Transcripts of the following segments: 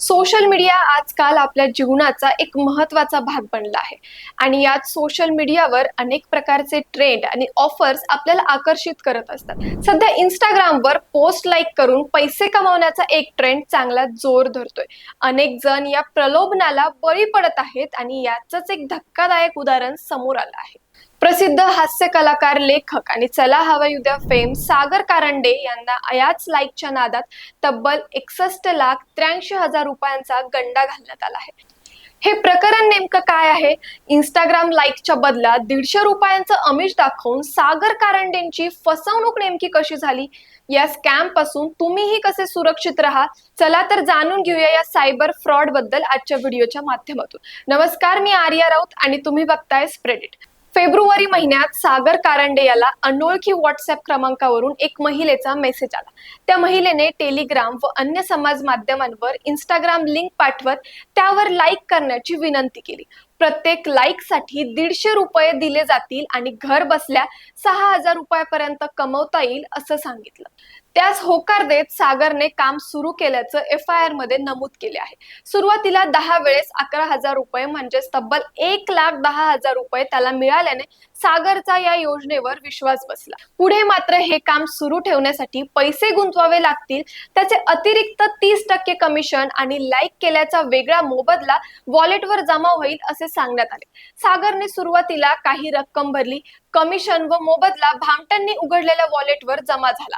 Social media आजकाल आपल्या जीवनाचा एक महत्त्वाचा भाग बनला आहे. आणि यात सोशल मीडियावर अनेक प्रकारचे ट्रेंड आणि ऑफर्स आपल्याला आकर्षित करत असतात. सध्या इंस्टाग्रामवर पोस्ट लाईक करून पैसे कमावण्याचा एक ट्रेंड चांगला जोर धरतोय. अनेक जण या प्रलोभनाला बळी पडत आहेत आणि याचंच एक धक्कादायक उदाहरण समोर आलं आहे. प्रसिद्ध हास्य कलाकार लेखक आणि चला हवा उद्या फेम सागर कारंडे यांना अयाच लाईकच्या नादात तब्बल एकसष्ट लाख त्र्याऐंशी हजार रुपयांचा गंडा घालण्यात आला आहे. हे प्रकरण नेमकं काय आहे? इंस्टाग्राम लाईकच्या बदला दीडशे रुपयांचं अमिष दाखवून सागर कारंडेंची फसवणूक नेमकी कशी झाली? या स्कॅमपासून तुम्हीही कसे सुरक्षित राहा? चला तर जाणून घेऊया या सायबर फ्रॉडबद्दल आजच्या व्हिडिओच्या माध्यमातून. नमस्कार मी आर्या राऊत आणि तुम्ही बघताय स्प्रेडिट फेब्रुवारी महिन्यात सागर कारंडे याला अनोळखी व्हॉट्सअप क्रमांकावरून एक महिलेचा मेसेज आला. त्या महिलेने टेलिग्राम व अन्य समाज माध्यमांवर इंस्टाग्राम लिंक पाठवत त्यावर लाईक करण्याची विनंती केली. प्रत्येक लाईकसाठी दीडशे रुपये दिले जातील आणि घर बसल्या सहा हजार रुपयापर्यंत कमवता येईल असं सांगितलं. त्यास होकार देत सागरने काम सुरू केल्याचं एफ आय आरमध्ये नमूद केले आहे. सुरुवातीला दहा वेळेस अकरा हजार रुपये म्हणजेच तब्बल एक लाख दहा हजार रुपये त्याला मिळाल्याने सागरचा या योजनेवर विश्वास बसला. पुढे मात्र हे काम सुरू ठेवण्यासाठी पैसे गुंतवावे लागतील त्याचे अतिरिक्त तीस टक्के कमिशन आणि लाईक केल्याचा वेगळा मोबदला वॉलेटवर जमा होईल असे सांगण्यात आले. सागरने सुरुवातीला काही रक्कम भरली कमिशन व मोबदला भामट्यांनी उघडलेल्या वॉलेटवर जमा झाला.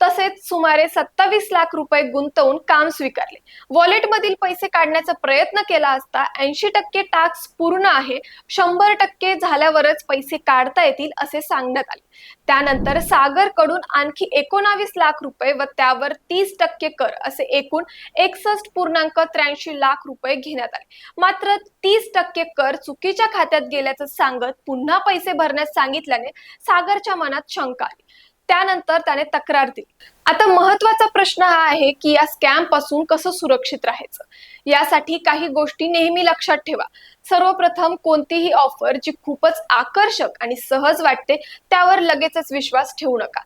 तसेच सुमारे सत्तावीस लाख रुपये गुंतवून काम स्वीकारले. वॉलेटमधील पैसे काढण्याचा प्रयत्न केला असता ऐंशी टक्के टास्क पूर्ण आहे शंभर टक्के झाल्यावरच पैसे काढता येतील असे सांगण्यात आले. त्यानंतर सागरकडून आणखी एकोणावीस लाख रुपये व त्यावर तीस टक्के कर असे एकूण एकसष्ट पूर्णांक त्र्याऐंशी लाख रुपये घेण्यात आले. मात्र तीस टक्के कर चुकीच्या खात्यात गेल्याचं सांगत पुन्हा पैसे भरण्यास सांगितल्याने सागरच्या मनात शंका आली. त्यानंतर त्याने तक्रार दिली. आता महत्त्वाचा प्रश्न हा आहे की या स्कॅमपासून कसं सुरक्षित राहायचं? यासाठी काही गोष्टी नेहमी लक्षात ठेवा. सर्वप्रथम कोणतीही ऑफर जी खूपच आकर्षक आणि सहज वाटते त्यावर लगेचच विश्वास ठेवू नका.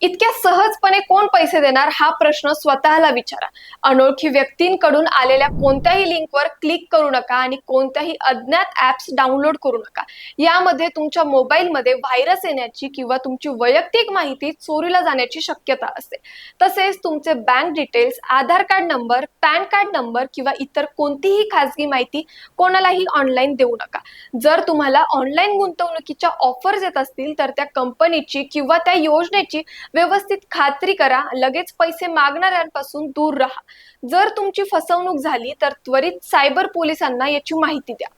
इतक्या सहजपणे कोण पैसे देणार? हा प्रश्न स्वतःला विचारा. अनोळखी व्यक्तींकडून आलेल्या कोणत्याही लिंकवर क्लिक करू नका आणि कोणत्याही अज्ञात ऍप्स डाउनलोड करू नका. यामध्ये तुमच्या मोबाईलमध्ये व्हायरस येण्याची किंवा तुमची वैयक्तिक माहिती चोरीला जाण्याची शक्यता असते. तसेच तुमचे bank details Aadhaar card number PAN card number किंवा इतर कोणतीही खाजगी माहिती कोणालाही ऑनलाईन देऊ नका. जर तुम्हाला ऑनलाईन गुंतवणुकीच्या ऑफर्स येत असतील तर त्या कंपनीची किंवा त्या योजनेची व्यवस्थित खात्री करा लगेच पैसे मागणाऱ्यांपासून दूर राहा. जर तुमची फसवणूक झाली तर त्वरित सायबर पोलिसांना याची माहिती द्या.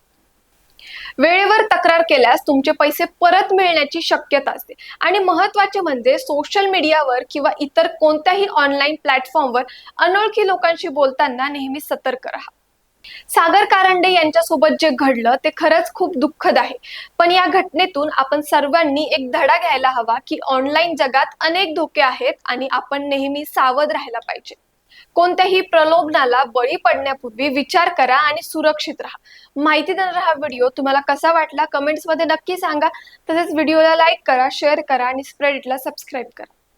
वेळेवर तक्रार केल्यास तुमचे पैसे परत मिळण्याची शक्यता असते. आणि महत्त्वाचे म्हणजे सोशल मीडियावर किंवा इतर कोणत्याही ऑनलाईन प्लॅटफॉर्मवर अनोळखी लोकांशी बोलताना नेहमी सतर्क राहा. सागर कारंडे यांच्यासोबत जे घडलं ते खरंच खूप दुःखद आहे. पण या घटनेतून आपण सर्वांनी एक धडा घ्यायला हवा की ऑनलाईन जगात अनेक धोके आहेत आणि आपण नेहमी सावध राहायला पाहिजे. कोणत्याही प्रलोभनाला बळी पडण्यापूर्वी विचार करा आणि सुरक्षित राहा. माहिती देणारा हा व्हिडिओ तुम्हाला कसा वाटला कमेंट्समध्ये नक्की सांगा. तसेच व्हिडिओला लाईक करा शेअर करा आणि स्प्रेड इटला सबस्क्राईब करा.